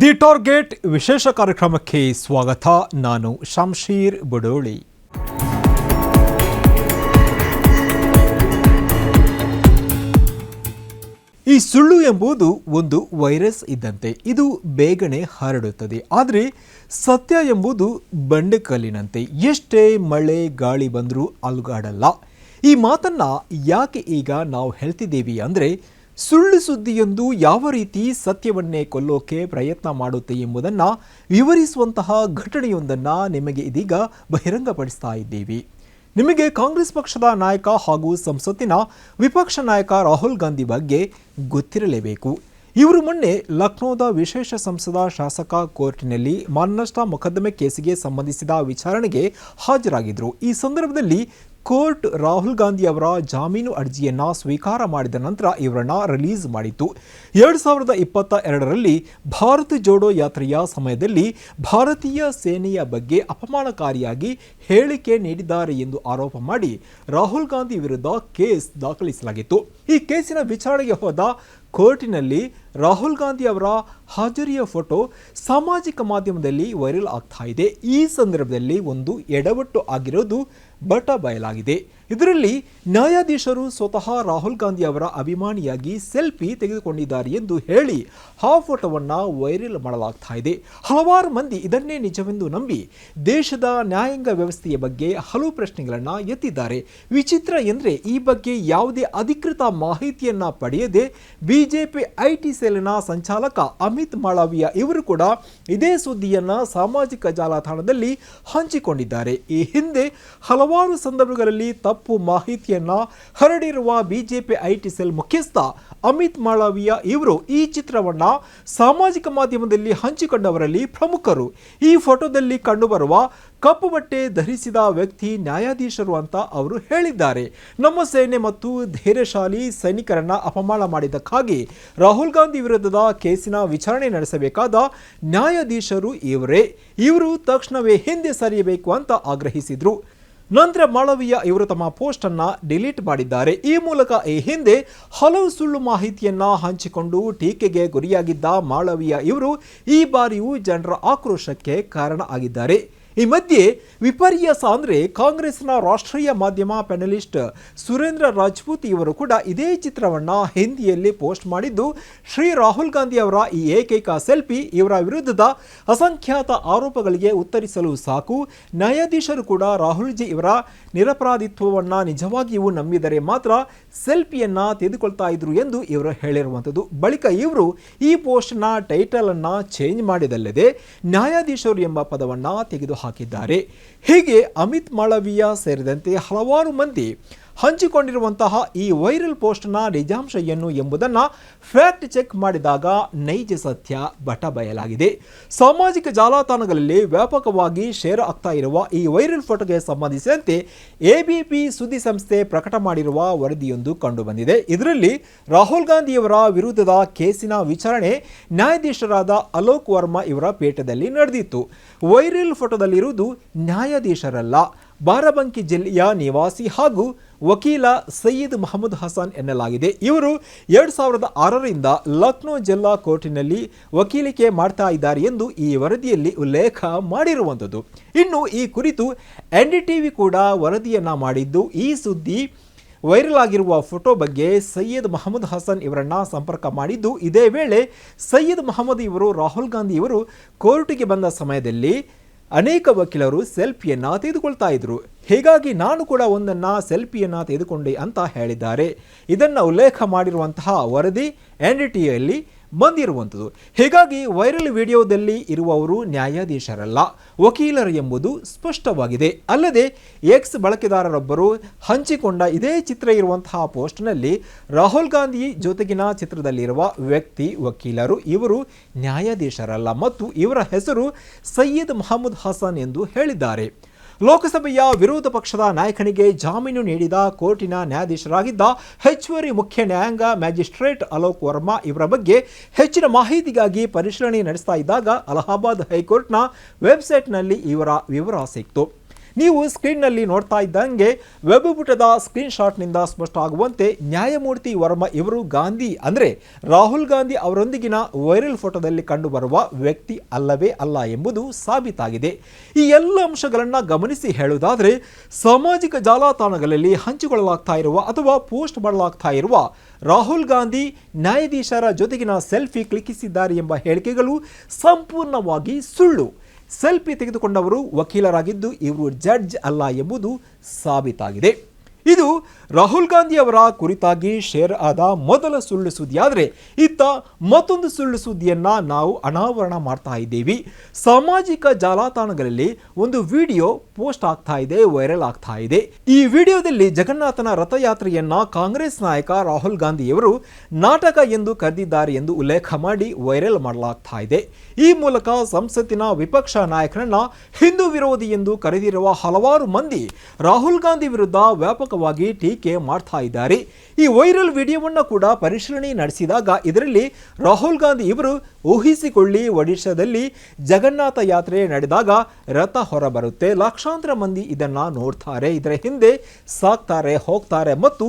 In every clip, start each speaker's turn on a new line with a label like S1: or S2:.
S1: The target ವಿಶೇಷ ಕಾರ್ಯಕ್ರಮಕ್ಕೆ ಸ್ವಾಗತ. ನಾನು ಶಂಶೀರ್ ಬಡೋಳಿ. ಈ ಸುಳ್ಳು ಎಂಬುದು ಒಂದು ವೈರಸ್ ಇದ್ದಂತೆ, ಇದು ಬೇಗನೆ ಹರಡುತ್ತದೆ. ಆದರೆ ಸತ್ಯ ಎಂಬುದು ಬಂಡೆಕಲ್ಲಿನಂತೆ. ಎಷ್ಟೇ ಮಳೆ, ಗಾಳಿ ಬಂದರೂ ಅಲುಗಾಡಲ್ಲ. ಈ ಮಾತನ್ನು ಯಾಕೆ ಈಗ ನಾವು ಹೇಳ್ತಿದ್ದೀವಿ ಅಂದರೆ ಸುಳ್ಳು ಸುದ್ದಿಯೊಂದು ಯಾವ ರೀತಿ ಸತ್ಯವನ್ನೇ ಕೊಲ್ಲೋಕೆ ಪ್ರಯತ್ನ ಮಾಡುತ್ತೆ ಎಂಬುದನ್ನು ವಿವರಿಸುವಂತಹ ಘಟನೆಯೊಂದನ್ನು ನಿಮಗೆ ಇದೀಗ ಬಹಿರಂಗಪಡಿಸ್ತಾ ಇದ್ದೀವಿ. ನಿಮಗೆ ಕಾಂಗ್ರೆಸ್ ಪಕ್ಷದ ನಾಯಕ ಹಾಗೂ ಸಂಸತ್ತಿನ ವಿಪಕ್ಷ ನಾಯಕ ರಾಹುಲ್ ಗಾಂಧಿ ಬಗ್ಗೆ ಗೊತ್ತಿರಲೇಬೇಕು. ಇವರು ಮೊನ್ನೆ ಲಕ್ನೋದ ವಿಶೇಷ ಸಂಸದ ಶಾಸಕ ಕೋರ್ಟಿನಲ್ಲಿ ಮಾನನಷ್ಟ ಮೊಕದ್ದಮೆ ಕೇಸಿಗೆ ಸಂಬಂಧಿಸಿದ ವಿಚಾರಣೆಗೆ ಹಾಜರಾಗಿದ್ದರು ಈ ಸಂದರ್ಭದಲ್ಲಿ ಕೋರ್ಟ್ ರಾಹುಲ್ ಗಾಂಧಿ ಅವರ ಜಾಮೀನು ಅರ್ಜಿಯನ್ನು ಸ್ವೀಕಾರ ಮಾಡಿದ ನಂತರ ಇವರನ್ನ ರಿಲೀಸ್ ಮಾಡಿತ್ತು. ಎರಡು ಸಾವಿರದ ಇಪ್ಪತ್ತ ಎರಡರಲ್ಲಿ ಭಾರತ ಜೋಡೋ ಯಾತ್ರೆಯ ಸಮಯದಲ್ಲಿ ಭಾರತೀಯ ಸೇನೆಯ ಬಗ್ಗೆ ಅಪಮಾನಕಾರಿಯಾಗಿ ಹೇಳಿಕೆ ನೀಡಿದ್ದಾರೆ ಎಂದು ಆರೋಪ ಮಾಡಿ ರಾಹುಲ್ ಗಾಂಧಿ ವಿರುದ್ಧ ಕೇಸ್ ದಾಖಲಿಸಲಾಗಿತ್ತು. ಈ ಕೇಸಿನ ವಿಚಾರಣೆಗೆ ಹೋದ ಕೋರ್ಟಿನಲ್ಲಿ ರಾಹುಲ್ ಗಾಂಧಿ ಅವರ ಹಾಜರಿಯ ಫೋಟೋ ಸಾಮಾಜಿಕ ಮಾಧ್ಯಮದಲ್ಲಿ ವೈರಲ್ ಆಗ್ತಾ ಇದೆ. ಈ ಸಂದರ್ಭದಲ್ಲಿ ಒಂದು ಎಡವಟ್ಟು ಆಗಿರೋದು ಬಟ ಬಯಲಾಗಿದೆ. ಇದರಲ್ಲಿ ನ್ಯಾಯಾಧೀಶರು ಸ್ವತಃ ರಾಹುಲ್ ಗಾಂಧಿ ಅವರ ಅಭಿಮಾನಿಯಾಗಿ ಸೆಲ್ಫಿ ತೆಗೆದುಕೊಂಡಿದ್ದಾರೆ ಎಂದು ಹೇಳಿ ಆ ಫೋಟೋವನ್ನು ವೈರಲ್ ಮಾಡಲಾಗ್ತಾ ಇದೆ. ಹಲವಾರು ಮಂದಿ ಇದನ್ನೇ ನಿಜವೆಂದು ನಂಬಿ ದೇಶದ ನ್ಯಾಯಾಂಗ ವ್ಯವಸ್ಥೆಯ ಬಗ್ಗೆ ಹಲವು ಪ್ರಶ್ನೆಗಳನ್ನು ಎತ್ತಿದ್ದಾರೆ. ವಿಚಿತ್ರ ಎಂದರೆ ಈ ಬಗ್ಗೆ ಯಾವುದೇ ಅಧಿಕೃತ ಮಾಹಿತಿಯನ್ನು ಪಡೆಯದೆ ಬಿಜೆಪಿ ಐಟಿ ಸೆಲ್ನ ಸಂಚಾಲಕ ಅಮಿತ್ ಮಾಳವಿಯ ಇವರು ಕೂಡ ಇದೇ ಸುದ್ದಿಯನ್ನು ಸಾಮಾಜಿಕ ಜಾಲತಾಣದಲ್ಲಿ ಹಂಚಿಕೊಂಡಿದ್ದಾರೆ. ಈ ಹಿಂದೆ ಹಲವಾರು ಸಂದರ್ಭಗಳಲ್ಲಿ ತಪ್ಪು ಮಾಹಿತಿಯನ್ನ ಹರಡಿರುವ ಬಿಜೆಪಿ ಐಟಿ ಸೆಲ್ ಮುಖ್ಯಸ್ಥ ಅಮಿತ್ ಮಾಳವಿಯಾ ಇವರು ಈ ಚಿತ್ರವನ್ನ ಸಾಮಾಜಿಕ ಮಾಧ್ಯಮದಲ್ಲಿ ಹಂಚಿಕೊಂಡವರಲ್ಲಿ ಪ್ರಮುಖರು. ಈ ಫೋಟೋದಲ್ಲಿ ಕಂಡುಬರುವ ಕಪ್ಪು ಬಟ್ಟೆ ಧರಿಸಿದ ವ್ಯಕ್ತಿ ನ್ಯಾಯಾಧೀಶರು ಅಂತ ಅವರು ಹೇಳಿದ್ದಾರೆ. ನಮ್ಮ ಸೇನೆ ಮತ್ತು ಧೈರ್ಯಶಾಲಿ ಸೈನಿಕರನ್ನ ಅಪಮಾನ ಮಾಡಿದ್ದಕ್ಕಾಗಿ ರಾಹುಲ್ ಗಾಂಧಿ ವಿರುದ್ಧದ ಕೇಸಿನ ವಿಚಾರಣೆ ನಡೆಸಬೇಕಾದ ನ್ಯಾಯಾಧೀಶರು ಇವರೇ. ಇವರು ತಕ್ಷಣವೇ ಹಿಂದೆ ಸರಿಯಬೇಕು ಅಂತ ಆಗ್ರಹಿಸಿದ್ರು. ನಂತರ ಮಾಳವೀಯ ಇವರು ತಮ್ಮ ಪೋಸ್ಟ್ ಅನ್ನ ಡಿಲೀಟ್ ಮಾಡಿದ್ದಾರೆ. ಈ ಮೂಲಕ ಈ ಹಿಂದೆ ಹಲವು ಸುಳ್ಳು ಮಾಹಿತಿಯನ್ನ ಹಂಚಿಕೊಂಡು ಟೀಕೆಗೆ ಗುರಿಯಾಗಿದ್ದ ಮಾಳವೀಯ ಇವರು ಈ ಬಾರಿಯೂ ಜನರ ಆಕ್ರೋಶಕ್ಕೆ ಕಾರಣ ಆಗಿದ್ದಾರೆ. ಈ ಮಧ್ಯೆ ವಿಪರ್ಯಾಸ ಅಂದರೆ ಕಾಂಗ್ರೆಸ್ನ ರಾಷ್ಟ್ರೀಯ ಮಾಧ್ಯಮ ಪ್ಯಾನಲಿಸ್ಟ್ ಸುರೇಂದ್ರ ರಾಜ್ಪೂತ್ ಇವರು ಕೂಡ ಇದೇ ಚಿತ್ರವನ್ನು ಹಿಂದಿಯಲ್ಲಿ ಪೋಸ್ಟ್ ಮಾಡಿದ್ದು, ಶ್ರೀ ರಾಹುಲ್ ಗಾಂಧಿ ಅವರ ಈ ಏಕೈಕ ಸೆಲ್ಫಿ ಇವರ ವಿರುದ್ಧದ ಅಸಂಖ್ಯಾತ ಆರೋಪಗಳಿಗೆ ಉತ್ತರಿಸಲು ಸಾಕು. ನ್ಯಾಯಾಧೀಶರು ಕೂಡ ರಾಹುಲ್ ಜಿ ಇವರ ನಿರಪರಾಧಿತ್ವವನ್ನು ನಿಜವಾಗಿಯೂ ನಂಬಿದರೆ ಮಾತ್ರ ಸೆಲ್ಫಿಯನ್ನು ತೆಗೆದುಕೊಳ್ತಾ ಇದ್ರು ಎಂದು ಇವರು ಹೇಳಿರುವಂಥದ್ದು. ಬಳಿಕ ಇವರು ಈ ಪೋಸ್ಟ್ನ ಟೈಟಲನ್ನು ಚೇಂಜ್ ಮಾಡಿದಲ್ಲದೆ ನ್ಯಾಯಾಧೀಶರು ಎಂಬ ಪದವನ್ನು ಪದವನ್ನ ತೆಗೆದುಹಾಕಿದ್ದಾರೆ ಹೀಗೆ ಅಮಿತ್ ಮಾಳವೀಯ ಸೇರಿದಂತೆ ಹಲವಾರು ಮಂದಿ ಹಂಚಿಕೊಂಡಿರುವಂತಹ ಈ ವೈರಲ್ ಪೋಸ್ಟ್ನ ನಿಜಾಂಶ ಏನು ಎಂಬುದನ್ನು ಫ್ಯಾಕ್ಟ್ ಚೆಕ್ ಮಾಡಿದಾಗ ನೈಜ ಸತ್ಯ ಬಟ ಬಯಲಾಗಿದೆ. ಸಾಮಾಜಿಕ ಜಾಲತಾಣಗಳಲ್ಲಿ ವ್ಯಾಪಕವಾಗಿ ಶೇರ್ ಆಗ್ತಾ ಇರುವ ಈ ವೈರಲ್ ಫೋಟೋಗೆ ಸಂಬಂಧಿಸಿದಂತೆ ಎಬಿಪಿ ಸುದ್ದಿ ಸಂಸ್ಥೆ ಪ್ರಕಟ ಮಾಡಿರುವ ವರದಿಯೊಂದು ಕಂಡುಬಂದಿದೆ. ಇದರಲ್ಲಿ ರಾಹುಲ್ ಗಾಂಧಿಯವರ ವಿರುದ್ಧದ ಕೇಸಿನ ವಿಚಾರಣೆ ನ್ಯಾಯಾಧೀಶರಾದ ಅಲೋಕ್ ವರ್ಮಾ ಇವರ ಪೀಠದಲ್ಲಿ ನಡೆದಿತ್ತು. ವೈರಲ್ ಫೋಟೋದಲ್ಲಿರುವುದು ನ್ಯಾಯಾಧೀಶರಲ್ಲ, ಬಾರಬಂಕಿ ಜಿಲ್ಲೆಯ ನಿವಾಸಿ ಹಾಗೂ ವಕೀಲ ಸಯ್ಯದ್ ಮಹಮ್ಮದ್ ಹಸನ್ ಎನ್ನಲಾಗಿದೆ. ಇವರು ಎರಡು ಸಾವಿರದ ಆರರಿಂದ ಲಕ್ನೋ ಜಿಲ್ಲಾ ಕೋರ್ಟಿನಲ್ಲಿ ವಕೀಲಿಕೆ ಮಾಡ್ತಾ ಇದ್ದಾರೆ ಎಂದು ಈ ವರದಿಯಲ್ಲಿ ಉಲ್ಲೇಖ ಮಾಡಿರುವಂಥದ್ದು. ಇನ್ನು ಈ ಕುರಿತು ಎನ್ ಡಿ ಟಿವಿ ಕೂಡ ವರದಿಯನ್ನು ಮಾಡಿದ್ದು, ಈ ಸುದ್ದಿ ವೈರಲ್ ಆಗಿರುವ ಫೋಟೋ ಬಗ್ಗೆ ಸಯ್ಯದ್ ಮಹಮ್ಮದ್ ಹಸನ್ ಇವರನ್ನ ಸಂಪರ್ಕ ಮಾಡಿದ್ದು, ಇದೇ ವೇಳೆ ಸಯ್ಯದ್ ಮಹಮ್ಮದ್ ಇವರು, ರಾಹುಲ್ ಗಾಂಧಿ ಇವರು ಕೋರ್ಟಿಗೆ ಬಂದ ಸಮಯದಲ್ಲಿ ಅನೇಕ ವಕೀಲರು ಸೆಲ್ಫಿಯನ್ನು ತೆಗೆದುಕೊಳ್ತಾ ಇದ್ರು. ಹೀಗಾಗಿ ನಾನು ಕೂಡ ಒಂದನ್ನು ಸೆಲ್ಫಿಯನ್ನು ತೆಗೆದುಕೊಂಡೆ ಅಂತ ಹೇಳಿದ್ದಾರೆ. ಇದನ್ನು ಉಲ್ಲೇಖ ಮಾಡಿರುವಂತಹ ವರದಿ ಎನ್ ಡಿ ಟಿಯಲ್ಲಿ ಬಂದಿರುವಂಥದ್ದು. ಹೀಗಾಗಿ ವೈರಲ್ ವಿಡಿಯೋದಲ್ಲಿ ಇರುವವರು ನ್ಯಾಯಾಧೀಶರಲ್ಲ, ವಕೀಲರು ಎಂಬುದು ಸ್ಪಷ್ಟವಾಗಿದೆ. ಅಲ್ಲದೆ, ಎಕ್ಸ್ ಬಳಕೆದಾರರೊಬ್ಬರು ಹಂಚಿಕೊಂಡ ಇದೇ ಚಿತ್ರ ಇರುವಂತಹ ಪೋಸ್ಟ್ನಲ್ಲಿ ರಾಹುಲ್ ಗಾಂಧಿ ಜೊತೆಗಿನ ಚಿತ್ರದಲ್ಲಿರುವ ವ್ಯಕ್ತಿ, ವಕೀಲರು ಇವರು ನ್ಯಾಯಾಧೀಶರಲ್ಲ ಮತ್ತು ಇವರ ಹೆಸರು ಸಯ್ಯದ್ ಮಹಮ್ಮದ್ ಹಸನ್ ಎಂದು ಹೇಳಿದ್ದಾರೆ. ಲೋಕಸಭೆಯ ವಿರೋಧ ಪಕ್ಷದ ನಾಯಕನಿಗೆ ಜಾಮೀನು ನೀಡಿದ ಕೋರ್ಟಿನ ನ್ಯಾಯಾಧೀಶರಾಗಿದ್ದ ಹೆಚ್ಚುವರಿ ಮುಖ್ಯ ನ್ಯಾಯಾಂಗ ಮ್ಯಾಜಿಸ್ಟ್ರೇಟ್ ಅಲೋಕ್ ವರ್ಮಾ ಇವರ ಬಗ್ಗೆ ಹೆಚ್ಚಿನ ಮಾಹಿತಿಗಾಗಿ ಪರಿಶೀಲನೆ ನಡೆಸ್ತಾ ಇದ್ದಾಗ ಅಲಹಾಬಾದ್ ಹೈಕೋರ್ಟ್ನ ವೆಬ್ಸೈಟ್ನಲ್ಲಿ ಇವರ ವಿವರ ಸಿಕ್ತು. ನೀವು ಸ್ಕ್ರೀನ್ನಲ್ಲಿ ನೋಡ್ತಾ ಇದ್ದಂಗೆ ವೆಬ್ ಪುಟದ ಸ್ಕ್ರೀನ್ ಶಾಟ್ನಿಂದ ಸ್ಪಷ್ಟ ಆಗುವಂತೆ ನ್ಯಾಯಮೂರ್ತಿ ವರ್ಮ ಇವರು ಗಾಂಧಿ ಅಂದರೆ ರಾಹುಲ್ ಗಾಂಧಿ ಅವರೊಂದಿಗಿನ ವೈರಲ್ ಫೋಟೋದಲ್ಲಿ ಕಂಡುಬರುವ ವ್ಯಕ್ತಿ ಅಲ್ಲವೇ ಅಲ್ಲ ಎಂಬುದು ಸಾಬೀತಾಗಿದೆ. ಈ ಎಲ್ಲ ಅಂಶಗಳನ್ನು ಗಮನಿಸಿ ಹೇಳುವುದಾದರೆ ಸಾಮಾಜಿಕ ಜಾಲತಾಣಗಳಲ್ಲಿ ಹಂಚಿಕೊಳ್ಳಲಾಗ್ತಾ ಇರುವ ಅಥವಾ ಪೋಸ್ಟ್ ಮಾಡಲಾಗ್ತಾ ಇರುವ ರಾಹುಲ್ ಗಾಂಧಿ ನ್ಯಾಯಾಧೀಶರ ಜೊತೆಗಿನ ಸೆಲ್ಫಿ ಕ್ಲಿಕ್ಕಿಸಿದ್ದಾರೆ ಎಂಬ ಹೇಳಿಕೆಗಳು ಸಂಪೂರ್ಣವಾಗಿ ಸುಳ್ಳು. ಸೆಲ್ಫಿ ತೆಗೆದುಕೊಂಡವರು ವಕೀಲರಾಗಿದ್ದು ಇವರು ಜಡ್ಜ್ ಅಲ್ಲ ಎಂಬುದು ಸಾಬೀತಾಗಿದೆ. ಇದು ರಾಹುಲ್ ಗಾಂಧಿ ಅವರ ಕುರಿತಾಗಿ ಶೇರ್ ಆದ ಮೊದಲ ಸುಳ್ಳು ಸುದ್ದಿಯಾದರೆ ಇತ್ತ ಮತ್ತೊಂದು ಸುಳ್ಳು ಸುದ್ದಿಯನ್ನು ನಾವು ಅನಾವರಣ ಮಾಡ್ತಾ ಇದ್ದೀವಿ. ಸಾಮಾಜಿಕ ಜಾಲತಾಣಗಳಲ್ಲಿ ಒಂದು ವಿಡಿಯೋ ಪೋಸ್ಟ್ ಆಗ್ತಾ ಇದೆ, ವೈರಲ್ ಆಗ್ತಾ ಇದೆ. ಈ ವಿಡಿಯೋದಲ್ಲಿ ಜಗನ್ನಾಥನ ರಥಯಾತ್ರೆಯನ್ನ ಕಾಂಗ್ರೆಸ್ ನಾಯಕ ರಾಹುಲ್ ಗಾಂಧಿಯವರು ನಾಟಕ ಎಂದು ಕರೆದಿದ್ದಾರೆ ಎಂದು ಉಲ್ಲೇಖ ಮಾಡಿ ವೈರಲ್ ಮಾಡಲಾಗ್ತಾ ಇದೆ. ಈ ಮೂಲಕ ಸಂಸತ್ತಿನ ವಿಪಕ್ಷ ನಾಯಕರನ್ನ ಹಿಂದೂ ವಿರೋಧಿ ಎಂದು ಕರೆದಿರುವ ಹಲವಾರು ಮಂದಿ ರಾಹುಲ್ ಗಾಂಧಿ ವಿರುದ್ಧ ವ್ಯಾಪಕವಾಗಿ ಟೀಕೆ ಮಾಡ್ತಾ ಇದ್ದಾರೆ. ಈ ವೈರಲ್ ವಿಡಿಯೋವನ್ನು ಕೂಡ ಪರಿಶೀಲನೆ ನಡೆಸಿದಾಗ ಇದರಲ್ಲಿ ರಾಹುಲ್ ಗಾಂಧಿ ಇವರು ಊಹಿಸಿಕೊಳ್ಳಿ ಒಡಿಶಾದಲ್ಲಿ ಜಗನ್ನಾಥ ಯಾತ್ರೆ ನಡೆದಾಗ ರಥ ಹೊರಬರುತ್ತೆ. ಲಕ್ಷಾಂತರ ಮಂದಿ ಇದನ್ನು ನೋಡ್ತಾರೆ. ಇದರ ಹಿಂದೆ ಸಾಕ್ತಾರೆ, ಹೋಗ್ತಾರೆ ಮತ್ತು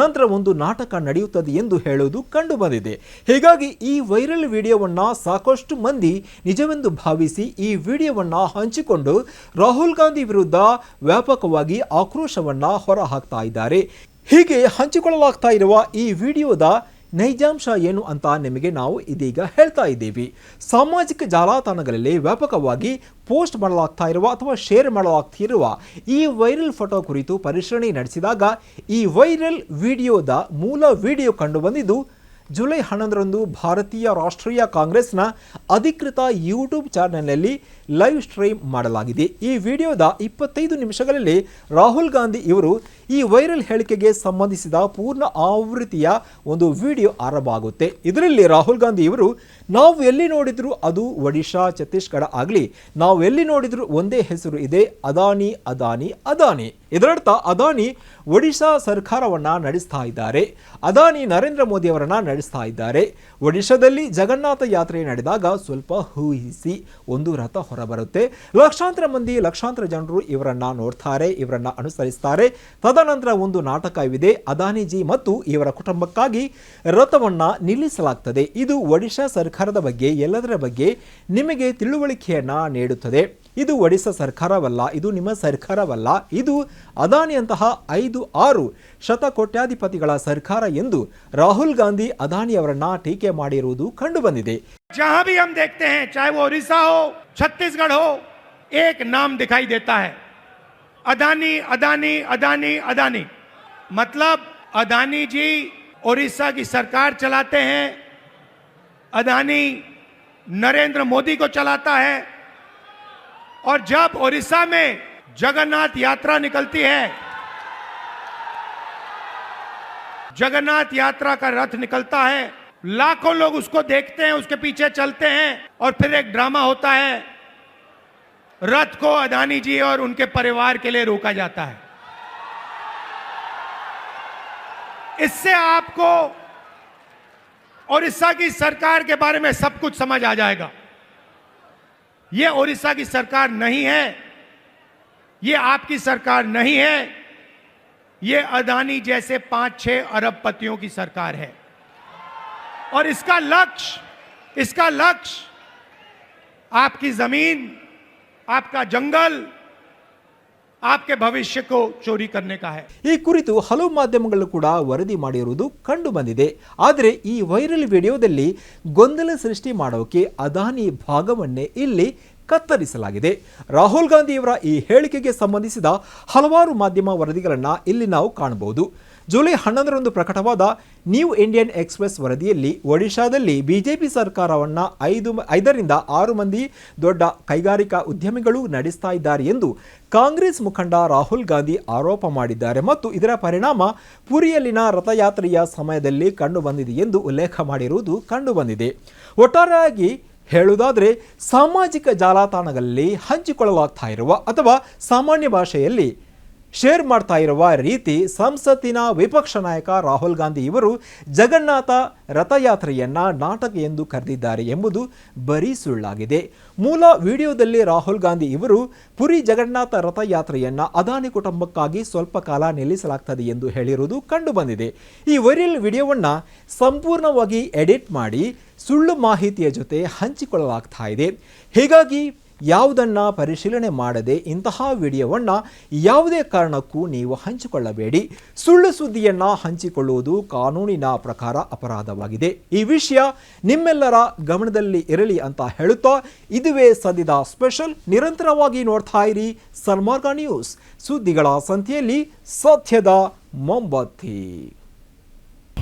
S1: ನಂತರ ಒಂದು ನಾಟಕ ನಡೆಯುತ್ತದೆ ಎಂದು ಹೇಳುವುದು ಕಂಡು ಬಂದಿದೆ ಹೀಗಾಗಿ ಈ ವೈರಲ್ ವಿಡಿಯೋವನ್ನು ಸಾಕಷ್ಟು ಮಂದಿ ನಿಜವೆಂದು ಭಾವಿಸಿ ಈ ವಿಡಿಯೋವನ್ನು ಹಂಚಿಕೊಂಡು ರಾಹುಲ್ ಗಾಂಧಿ ವಿರುದ್ಧ ವ್ಯಾಪಕವಾಗಿ ಆಕ್ರೋಶವನ್ನ ಹೊರಹಾಕ್ತಾ ಇದ್ದಾರೆ. ಹೀಗೆ ಹಂಚಿಕೊಳ್ಳಲಾಗ್ತಾ ಇರುವ ಈ ವಿಡಿಯೋದ ನೈಜಾಂಶ ಏನು ಅಂತ ನಿಮಗೆ ನಾವು ಇದೀಗ ಹೇಳ್ತಾ ಇದ್ದೀವಿ. ಸಾಮಾಜಿಕ ಜಾಲತಾಣಗಳಲ್ಲಿ ವ್ಯಾಪಕವಾಗಿ ಪೋಸ್ಟ್ ಮಾಡಲಾಗ್ತಾ ಇರುವ ಅಥವಾ ಶೇರ್ ಮಾಡಲಾಗ್ತಿರುವ ಈ ವೈರಲ್ ಫೋಟೋ ಕುರಿತು ಪರಿಶೀಲನೆ ನಡೆಸಿದಾಗ ಈ ವೈರಲ್ ವಿಡಿಯೋದ ಮೂಲ ವಿಡಿಯೋ ಕಂಡುಬಂದಿದ್ದು, ಜುಲೈ ಹನ್ನೊಂದರಂದು ಭಾರತೀಯ ರಾಷ್ಟ್ರೀಯ ಕಾಂಗ್ರೆಸ್ನ ಅಧಿಕೃತ ಯೂಟ್ಯೂಬ್ ಚಾನೆಲ್ನಲ್ಲಿ ಲೈವ್ ಸ್ಟ್ರೀಮ್ ಮಾಡಲಾಗಿದೆ. ಈ ವಿಡಿಯೋದ ಇಪ್ಪತ್ತೈದು ನಿಮಿಷಗಳಲ್ಲಿ ರಾಹುಲ್ ಗಾಂಧಿ ಇವರು ಈ ವೈರಲ್ ಹೇಳಿಕೆಗೆ ಸಂಬಂಧಿಸಿದ ಪೂರ್ಣ ಆವೃತ್ತಿಯ ಒಂದು ವಿಡಿಯೋ ಆರಂಭ ಆಗುತ್ತೆ. ಇದರಲ್ಲಿ ರಾಹುಲ್ ಗಾಂಧಿ ಇವರು, ನಾವು ಎಲ್ಲಿ ನೋಡಿದ್ರು ಅದು ಒಡಿಶಾ, ಛತ್ತೀಸ್ಗಢ ಆಗಲಿ. ನಾವು ಎಲ್ಲಿ ನೋಡಿದ್ರು ಒಂದೇ ಹೆಸರು ಇದೆ, ಅದಾನಿ ಅದಾನಿ ಅದಾನಿ. ಇದರರ್ಥ, ಅದಾನಿ ಒಡಿಶಾ ಸರ್ಕಾರವನ್ನ ನಡೆಸ್ತಾ ಇದ್ದಾರೆ. ಅದಾನಿ ನರೇಂದ್ರ ಮೋದಿ ಅವರನ್ನ ನಡೆಸ್ತಾ ಇದ್ದಾರೆ. ಒಡಿಶಾದಲ್ಲಿ ಜಗನ್ನಾಥ ಯಾತ್ರೆ ನಡೆದಾಗ ಸ್ವಲ್ಪ ಹೂಹಿಸಿ ಒಂದು ರಥ ಹೊರಬರುತ್ತೆ ಲಕ್ಷಾಂತರ ಮಂದಿ, ಲಕ್ಷಾಂತರ ಜನರು ಇವರನ್ನ ನೋಡ್ತಾರೆ, ಇವರನ್ನ ಅನುಸರಿಸ್ತಾರೆ. ತದನಂತರ ಒಂದು ನಾಟಕವಿದೆ, ಅದಾನಿಜಿ ಮತ್ತು ಇವರ ಕುಟುಂಬಕ್ಕಾಗಿ ರಥವನ್ನ ನಿಲ್ಲಿಸಲಾಗ್ತದೆ. ಇದು ಒಡಿಶಾ ಸರ್ಕಾರದ ಬಗ್ಗೆ, ಎಲ್ಲದರ ಬಗ್ಗೆ ನಿಮಗೆ ತಿಳುವಳಿಕೆಯನ್ನ ನೀಡುತ್ತದೆ. ಇದು ಒಡಿಶಾ ಸರ್ಕಾರವಲ್ಲ ಇದು ನಿಮ್ಮ ಸರ್ಕಾರವಲ್ಲ ಇದು ಅದಾನಿಯಂತಹ ಐದು ಆರು ಶತಕೋಟ್ಯಾಧಿಪತಿಗಳ ಸರ್ಕಾರ ಎಂದು ರಾಹುಲ್ ಗಾಂಧಿ ಅದಾನಿಯವರನ್ನ ಟೀಕೆ ಮಾಡಿರುವುದು ಕಂಡುಬಂದಿದೆ
S2: जहां भी हम देखते हैं चाहे वो उड़ीसा हो छत्तीसगढ़ हो एक नाम दिखाई देता है अदानी अदानी अदानी अदानी मतलब अदानी जी उड़ीसा की सरकार चलाते हैं अदानी नरेंद्र मोदी को चलाता है और जब ओडिशा में जगन्नाथ यात्रा निकलती है, जगन्नाथ यात्रा का रथ निकलता है, लाखों लोग उसको देखते हैं, उसके पीछे चलते हैं और फिर एक ड्रामा होता है, रथ को अदानी जी और उनके परिवार के लिए रोका जाता है। इससे आपको ओडिशा की सरकार के बारे में सब कुछ समझ आ जाएगा। यह ओडिशा की सरकार नहीं है। ये आपकी सरकार नहीं है। ये अदानी जैसे पाँच छह अरब पतियों की सरकार है। और इसका लक्ष्य इसका लक्ष्य आपकी ज़मीन, आपका जंगल ಆಪ್ಕೆ ಭವಿಷ್ಯಕ್ಕೂ ಚೋರಿ ಕರ್ನೆ
S1: ಈ ಕುರಿತು ಹಲವು ಮಾಧ್ಯಮಗಳು ಕೂಡ ವರದಿ ಮಾಡಿರುವುದು ಕಂಡು ಬಂದಿದೆ. ಆದರೆ ಈ ವೈರಲ್ ವಿಡಿಯೋದಲ್ಲಿ ಗೊಂದಲ ಸೃಷ್ಟಿ ಮಾಡೋಕೆ ಅದಾನಿ ಭಾಗವನ್ನೇ ಇಲ್ಲಿ ಕತ್ತರಿಸಲಾಗಿದೆ. ರಾಹುಲ್ ಗಾಂಧಿಯವರ ಈ ಹೇಳಿಕೆಗೆ ಸಂಬಂಧಿಸಿದ ಹಲವಾರು ಮಾಧ್ಯಮ ವರದಿಗಳನ್ನು ಇಲ್ಲಿ ನಾವು ಕಾಣಬಹುದು. ಜುಲೈ ಹನ್ನೊಂದರಂದು ಪ್ರಕಟವಾದ ನ್ಯೂ ಇಂಡಿಯನ್ ಎಕ್ಸ್ಪ್ರೆಸ್ ವರದಿಯಲ್ಲಿ ಒಡಿಶಾದಲ್ಲಿ ಬಿಜೆಪಿ ಸರ್ಕಾರವನ್ನು ಐದು ಐದರಿಂದ ಆರು ಮಂದಿ ದೊಡ್ಡ ಕೈಗಾರಿಕಾ ಉದ್ಯಮಿಗಳು ನಡೆಸ್ತಾ ಇದ್ದಾರೆ ಎಂದು ಕಾಂಗ್ರೆಸ್ ಮುಖಂಡ ರಾಹುಲ್ ಗಾಂಧಿ ಆರೋಪ ಮಾಡಿದ್ದಾರೆ ಮತ್ತು ಇದರ ಪರಿಣಾಮ ಪುರಿಯಲ್ಲಿನ ರಥಯಾತ್ರೆಯ ಸಮಯದಲ್ಲಿ ಕಂಡುಬಂದಿದೆ ಎಂದು ಉಲ್ಲೇಖ ಮಾಡಿರುವುದು ಕಂಡುಬಂದಿದೆ. ಒಟ್ಟಾರೆಯಾಗಿ ಹೇಳುವುದಾದರೆ ಸಾಮಾಜಿಕ ಜಾಲತಾಣಗಳಲ್ಲಿ ಹಂಚಿಕೊಳ್ಳಲಾಗ್ತಾ ಇರುವ ಅಥವಾ ಸಾಮಾನ್ಯ ಭಾಷೆಯಲ್ಲಿ ಶೇರ್ ಮಾಡ್ತಾ ಇರುವ ರೀತಿ ಸಂಸತ್ತಿನ ವಿಪಕ್ಷ ನಾಯಕ ರಾಹುಲ್ ಗಾಂಧಿ ಇವರು ಜಗನ್ನಾಥ ರಥಯಾತ್ರೆಯನ್ನ ನಾಟಕ ಎಂದು ಕರೆದಿದ್ದಾರೆ ಎಂಬುದು ಬರೀ ಸುಳ್ಳಾಗಿದೆ. ಮೂಲ ವಿಡಿಯೋದಲ್ಲಿ ರಾಹುಲ್ ಗಾಂಧಿ ಇವರು ಪುರಿ ಜಗನ್ನಾಥ ರಥಯಾತ್ರೆಯನ್ನ ಅದಾನಿ ಕುಟುಂಬಕ್ಕಾಗಿ ಸ್ವಲ್ಪ ಕಾಲ ನಿಲ್ಲಿಸಲಾಗ್ತದೆ ಎಂದು ಹೇಳಿರುವುದು ಕಂಡುಬಂದಿದೆ. ಈ ವೈರಲ್ ವಿಡಿಯೋವನ್ನ ಸಂಪೂರ್ಣವಾಗಿ ಎಡಿಟ್ ಮಾಡಿ ಸುಳ್ಳು ಮಾಹಿತಿಯ ಜೊತೆ ಹಂಚಿಕೊಳ್ಳಲಾಗ್ತಾ ಇದೆ. ಹೀಗಾಗಿ ಯಾವುದನ್ನ ಪರಿಶೀಲನೆ ಮಾಡದೆ ಇಂತಹ ವಿಡಿಯೋವನ್ನು ಯಾವುದೇ ಕಾರಣಕ್ಕೂ ನೀವು ಹಂಚಿಕೊಳ್ಳಬೇಡಿ. ಸುಳ್ಳು ಸುದ್ದಿಯನ್ನು ಹಂಚಿಕೊಳ್ಳುವುದು ಕಾನೂನಿನ ಪ್ರಕಾರ ಅಪರಾಧವಾಗಿದೆ. ಈ ವಿಷಯ ನಿಮ್ಮೆಲ್ಲರ ಗಮನದಲ್ಲಿ ಇರಲಿ ಅಂತ ಹೇಳುತ್ತಾ ಇದುವೇ ಸದ್ಯದ ಸ್ಪೆಷಲ್ ನಿರಂತರವಾಗಿ ನೋಡ್ತಾ ಇರಿ ಸನ್ಮಾರ್ಗ ನ್ಯೂಸ್. ಸುದ್ದಿಗಳ ಸಂತೆಯಲ್ಲಿ ಸತ್ಯದ ಮೊಂಬತ್ತಿ